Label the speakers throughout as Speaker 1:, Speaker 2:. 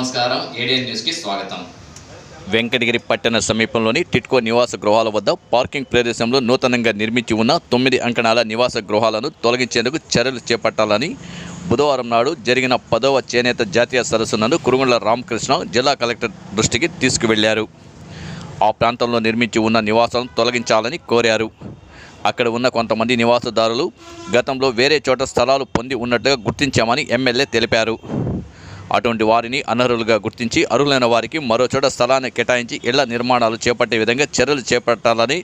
Speaker 1: నమస్కారం. ఏడియన్ న్యూస్కి స్వాగతం.
Speaker 2: వెంకటగిరి పట్టణ సమీపంలోని టిట్కో నివాస గృహాల వద్ద పార్కింగ్ ప్రదేశంలో నూతనంగా నిర్మించి ఉన్న తొమ్మిది అంకణాల నివాస గృహాలను తొలగించేందుకు చర్యలు చేపట్టాలని బుధవారం నాడు జరిగిన పదవ చేనేత జాతీయ సదస్సు నందు రామకృష్ణ జిల్లా కలెక్టర్ దృష్టికి తీసుకువెళ్ళారు. ఆ ప్రాంతంలో నిర్మించి ఉన్న నివాసాలను తొలగించాలని కోరారు. అక్కడ ఉన్న కొంతమంది నివాసదారులు గతంలో వేరే చోట స్థలాలు పొంది ఉన్నట్టుగా గుర్తించామని ఎమ్మెల్యే తెలిపారు. అటువంటి వారిని అనర్హులుగా గుర్తించి అర్హులైన వారికి మరో చోట స్థలాన్ని కేటాయించి ఇళ్ళ నిర్మాణాలు చేపట్టే విధంగా చర్యలు చేపట్టాలని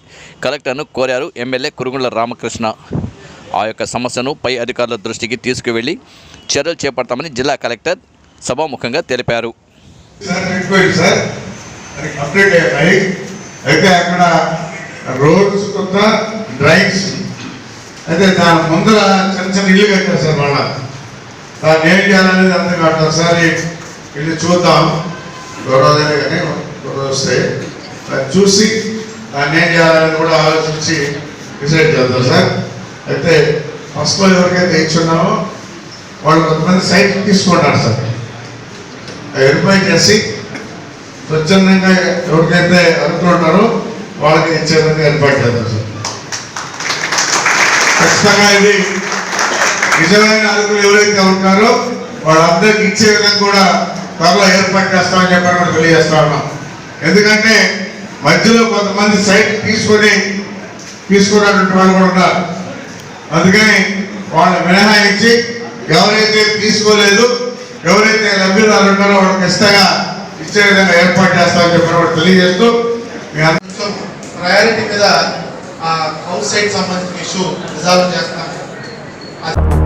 Speaker 2: కలెక్టర్ను కోరారు ఎమ్మెల్యే కురుగుండ్ల రామకృష్ణ. ఆ యొక్క సమస్యను పై అధికారుల దృష్టికి తీసుకువెళ్ళి చర్యలు చేపడతామని జిల్లా కలెక్టర్ సభాముఖంగా తెలిపారు.
Speaker 3: అయితే అక్కడ రోడ్స్ డ్రైన్స్. అయితే దాని ముందర చిన్న చిన్న ఇల్లు కట్టారు సార్ వాళ్ళ. దాన్ని ఏం చేయాలనేది అంత కాదు ఒకసారి వెళ్ళి చూద్దాం. గొడవలే కానీ గొడవ వస్తాయి అది చూసి దాన్ని ఏం చేయాలనేది కూడా ఆలోచించి డిసైడ్ చేద్దాం సార్. అయితే ఫస్ట్లో ఎవరికైతే ఇచ్చున్నామో వాళ్ళు కొంతమంది సైట్ తీసుకుంటారు సార్. వెరిఫై చేసి స్వచ్ఛందంగా ఎవరికైతే అనుకుంటారో వాళ్ళకి ఇచ్చే విధంగా ఏర్పాటు చేద్దాం సార్. ఖచ్చితంగా ఇది నిజమైన అర్హులు ఎవరైతే ఉంటారో వాళ్ళందరికీ ఇచ్చే విధంగా కూడా త్వరలో ఏర్పాటు చేస్తామని చెప్పని కూడా తెలియజేస్తా ఉన్నాం. ఎందుకంటే మధ్యలో కొంతమంది సైట్ తీసుకొని తీసుకున్నటువంటి వాళ్ళు కూడా ఉన్నారు. అందుకని వాళ్ళని మినహాయించి ఎవరైతే తీసుకోలేదు ఎవరైతే లబ్ధిదారులు ఉన్నారో వాళ్ళకి ఖచ్చితంగా ఇచ్చే విధంగా ఏర్పాటు చేస్తామని చెప్పిన కూడా తెలియజేస్తూ మీ అందరితో
Speaker 4: ప్రయారిటీ మీద ఆ హౌస్ సైడ్ సంబంధించిన ఇష్యూ రిజాల్వ్ చేస్తున్నాం